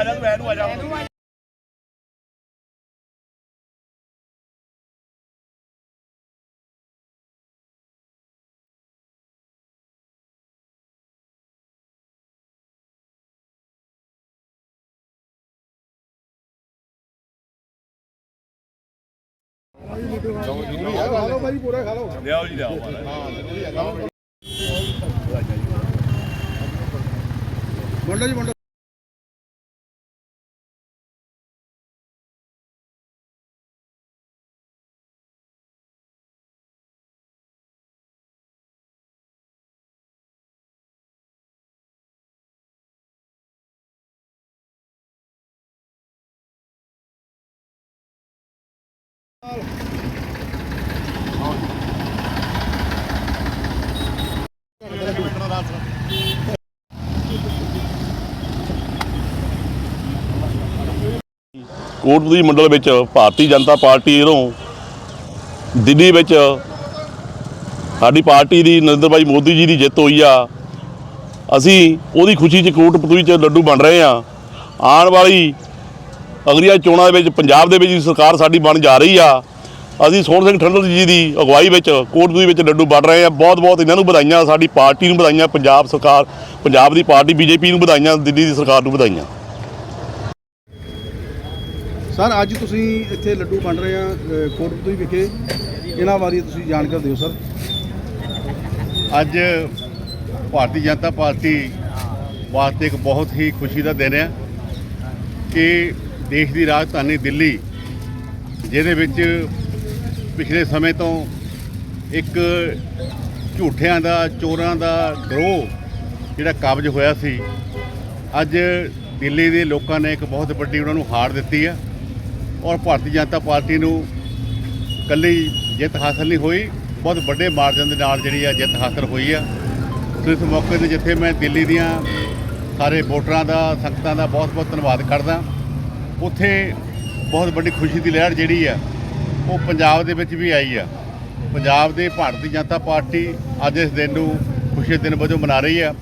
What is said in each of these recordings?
ਆ ਜਾ ਤੂੰ ਐਨੂੰ ਆ ਜਾ ਖਾ ਲਓ ਭਾਈ ਪੂਰਾ ਖਾ ਲਓ ਲਿਆਓ ਜੀ ਲਿਆਓ। ਹਾਂ ਮੁੰਡਾ ਜੀ ਮੁੰਡਾ। ਕੋਟਪੁਰੀ ਮੰਡਲ ਵਿੱਚ ਭਾਰਤੀ ਜਨਤਾ ਪਾਰਟੀ ਵੱਲੋਂ ਦਿੱਲੀ ਵਿੱਚ ਸਾਡੀ ਪਾਰਟੀ ਦੀ ਨਰਿੰਦਰ ਭਾਈ ਮੋਦੀ ਜੀ ਦੀ ਜਿੱਤ ਹੋਈ ਆ। ਅਸੀਂ ਉਹਦੀ ਖੁਸ਼ੀ 'ਚ ਕੋਟਪੁਰੀ 'ਚ ਲੱਡੂ ਬਣ ਰਹੇ ਆ ਆਉਣ ਵਾਲੀ ਅਗਲੀਆਂ ਚੋਣਾਂ ਦੇ ਵਿੱਚ ਪੰਜਾਬ ਦੇ ਵਿੱਚ ਸਰਕਾਰ ਸਾਡੀ ਬਣ ਜਾ ਰਹੀ ਆ ਅਸੀਂ ਸੋਹਣ ਸਿੰਘ ਠੰਡਲ ਜੀ ਦੀ ਅਗਵਾਈ ਵਿੱਚ ਕੋਟਪੁਰੀ ਵਿੱਚ ਲੱਡੂ ਵੰਡ ਰਹੇ ਆ। ਬਹੁਤ ਬਹੁਤ ਇਹਨਾਂ ਨੂੰ ਵਧਾਈਆਂ ਸਾਡੀ ਪਾਰਟੀ ਨੂੰ ਵਧਾਈਆਂ ਪੰਜਾਬ ਸਰਕਾਰ ਪੰਜਾਬ ਦੀ ਪਾਰਟੀ ਬੀਜੇਪੀ ਨੂੰ ਵਧਾਈਆਂ ਦਿੱਲੀ ਦੀ ਸਰਕਾਰ ਨੂੰ ਵਧਾਈਆਂ। ਸਰ ਅੱਜ ਤੁਸੀਂ ਇੱਥੇ ਲੱਡੂ ਵੰਡ ਰਹੇ ਆ ਕੋਟਪੁਰੀ ਵਿਖੇ। ਇਹਨਾਂ ਬਾਰੇ ਤੁਸੀਂ ਜਾਣਕਾਰੀ ਦਿਓ ਸਰ। ਅੱਜ ਭਾਰਤੀ ਜਨਤਾ ਪਾਰਟੀ ਵਾਸਤੇ ਇੱਕ ਬਹੁਤ ਹੀ ਖੁਸ਼ੀ ਦਾ ਦਿਨ ਹੈ ਕਿ ਦੇਸ਼ ਦੀ ਰਾਜਧਾਨੀ ਦਿੱਲੀ, ਜਿਹਦੇ ਵਿੱਚ ਪਿਛਲੇ ਸਮੇਂ ਤੋਂ ਇੱਕ ਝੂਠਿਆਂ ਦਾ, ਚੋਰਾਂ ਦਾ ਗਰੋਹ ਜਿਹੜਾ ਕਾਬਜ ਹੋਇਆ ਸੀ, ਅੱਜ ਦਿੱਲੀ ਦੇ ਲੋਕਾਂ ਨੇ ਇੱਕ ਬਹੁਤ ਵੱਡੀ ਉਹਨਾਂ ਨੂੰ ਹਾਰ ਦਿੱਤੀ ਆ ਔਰ ਭਾਰਤੀ ਜਨਤਾ ਪਾਰਟੀ ਨੂੰ ਕੱਲੀ ਜਿੱਤ ਹਾਸਲ ਨਹੀਂ ਹੋਈ, ਬਹੁਤ ਵੱਡੇ ਮਾਰਜਨ ਦੇ ਨਾਲ ਜਿਹੜੀ ਆ ਜਿੱਤ ਹਾਸਲ ਹੋਈ ਆ। ਸੋ ਇਸ ਮੌਕੇ ਤੇ ਜਿੱਥੇ ਮੈਂ ਦਿੱਲੀ ਦੀਆਂ ਸਾਰੇ ਵੋਟਰਾਂ ਦਾ, ਸੰਗਤਾਂ ਦਾ ਬਹੁਤ ਬਹੁਤ ਧੰਨਵਾਦ ਕਰਦਾ। ਉੱਥੇ ਬਹੁਤ ਵੱਡੀ ਖੁਸ਼ੀ ਦੀ ਲਹਿਰ ਜਿਹੜੀ ਆ, ਉਹ ਪੰਜਾਬ ਦੇ ਵਿੱਚ ਵੀ ਆਈ ਆ। ਪੰਜਾਬ ਦੇ ਭਾਰਤੀ ਜਨਤਾ ਪਾਰਟੀ ਅੱਜ ਇਸ ਦਿਨ ਨੂੰ ਖੁਸ਼ੀ ਦੇ ਦਿਨ ਵਜੋਂ ਮਨਾ ਰਹੀ ਆ।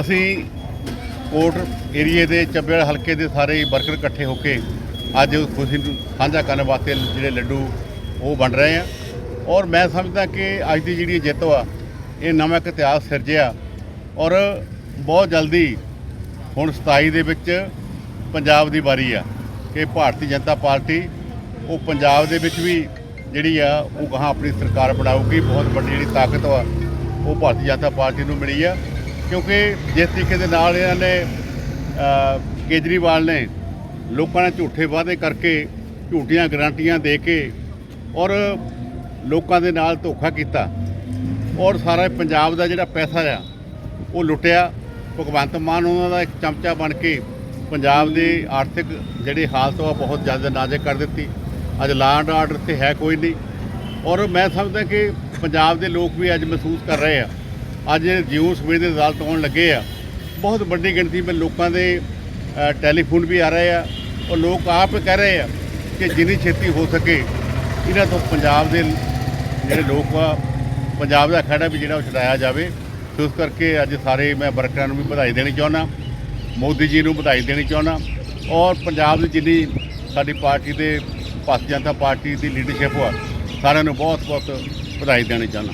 ਅਸੀਂ ਕੋਟ ਏਰੀਏ ਦੇ ਚੱਬੇੜ ਹਲਕੇ ਦੇ ਸਾਰੇ ਵਰਕਰ ਇਕੱਠੇ ਹੋ ਕੇ ਅੱਜ ਉਸ ਖੁਸ਼ੀ ਨੂੰ ਸਾਂਝਾ ਕਰਨ ਵਾਸਤੇ ਜਿਹੜੇ ਲੱਡੂ ਉਹ ਵੰਡ ਰਹੇ ਆ। ਔਰ ਮੈਂ ਸਮਝਦਾ ਕਿ ਅੱਜ ਦੀ ਜਿਹੜੀ ਜਿੱਤ ਆ ਇਹ ਨਵਾਂ ਇੱਕ ਇਤਿਹਾਸ ਸਿਰਜਿਆ ਔਰ ਬਹੁਤ ਜਲਦੀ ਹੁਣ 27 ਦੇ ਵਿੱਚ ਪੰਜਾਬ ਦੀ ਵਾਰੀ ਆ। ਕਿ ਭਾਰਤੀ ਜਨਤਾ ਪਾਰਟੀ ਉਹ ਪੰਜਾਬ ਦੇ ਵਿੱਚ ਵੀ ਜਿਹੜੀ ਆ, ਉਹ ਗਾਹਾਂ ਆਪਣੀ ਸਰਕਾਰ ਬਣਾਊਗੀ, ਬਹੁਤ ਵੱਡੀ ਜਿਹੜੀ ਤਾਕਤ ਆ ਉਹ ਭਾਰਤੀ ਜਨਤਾ ਪਾਰਟੀ ਨੂੰ ਮਿਲੀ ਆ। ਕਿਉਂਕਿ ਜਿਸ ਤਰੀਕੇ ਦੇ ਨਾਲ ਇਹਨਾਂ ਨੇ ਕੇਜਰੀਵਾਲ ਨੇ ਲੋਕਾਂ ਨਾਲ ਝੂਠੇ ਵਾਅਦੇ ਕਰਕੇ ਝੂਠੀਆਂ ਗਰੰਟੀਆਂ ਦੇ ਕੇ ਔਰ ਲੋਕਾਂ ਦੇ ਨਾਲ ਧੋਖਾ ਕੀਤਾ ਔਰ ਸਾਰਾ ਪੰਜਾਬ ਦਾ ਜਿਹੜਾ ਪੈਸਾ ਆ, ਉਹ ਲੁੱਟਿਆ। ਭਗਵੰਤ ਮਾਨ ਉਹਨਾਂ ਦਾ ਇੱਕ ਚਮਚਾ ਬਣ ਕੇ ਪੰਜਾਬ ਦੀ ਆਰਥਿਕ ਜਿਹੜੀ ਹਾਲਤ ਆ ਬਹੁਤ ਜ਼ਿਆਦਾ ਨਾਜ਼ੁਕ ਕਰ ਦਿੱਤੀ। ਅੱਜ ਲਾਅ ਐਂਡ ਆਰਡਰ ਤੇ ਹੈ ਕੋਈ ਨਹੀਂ। ਔਰ ਮੈਂ ਸਮਝਦਾ ਕਿ ਪੰਜਾਬ ਦੇ ਲੋਕ ਵੀ ਅੱਜ ਮਹਿਸੂਸ ਕਰ ਰਹੇ ਆ। ਅੱਜ ਜਿਉਂ ਸਵੇਰ ਦੇ ਰਿਜ਼ਲਟ ਆਉਣ ਲੱਗੇ ਆ। ਬਹੁਤ ਵੱਡੀ ਗਿਣਤੀ ਵਿੱਚ ਲੋਕਾਂ ਦੇ ਟੈਲੀਫੋਨ ਵੀ ਆ ਰਹੇ ਆ। ਔਰ ਲੋਕ ਆਪ ਕਹਿ ਰਹੇ ਆ ਕਿ ਜਿੰਨੀ ਛੇਤੀ ਹੋ ਸਕੇ ਇਹਨਾਂ ਤੋਂ ਪੰਜਾਬ ਦੇ ਜਿਹੜੇ ਲੋਕ ਆ, ਪੰਜਾਬ ਦਾ ਖੜਾ ਵੀ ਜਿਹੜਾ ਉਹ ਛਡਾਇਆ ਜਾਵੇ। ਸੋ ਇਸ ਕਰਕੇ ਅੱਜ ਸਾਰੇ ਮੈਂ ਵਰਕਰਾਂ ਨੂੰ ਵੀ ਵਧਾਈ ਦੇਣੀ ਚਾਹੁੰਦਾ। ਮੋਦੀ ਜੀ ਨੂੰ ਵਧਾਈ ਦੇਣੀ ਚਾਹੁੰਦਾ। ਔਰ ਪੰਜਾਬ ਦੀ ਜਿੰਨੀ ਸਾਡੀ ਪਾਰਟੀ ਦੇ ਭਾਰਤੀ ਜਨਤਾ ਪਾਰਟੀ ਦੀ ਲੀਡਰਸ਼ਿਪ ਆ, ਸਾਰਿਆਂ ਨੂੰ ਬਹੁਤ ਬਹੁਤ ਵਧਾਈ ਦੇਣੀ ਚਾਹੁੰਦਾ।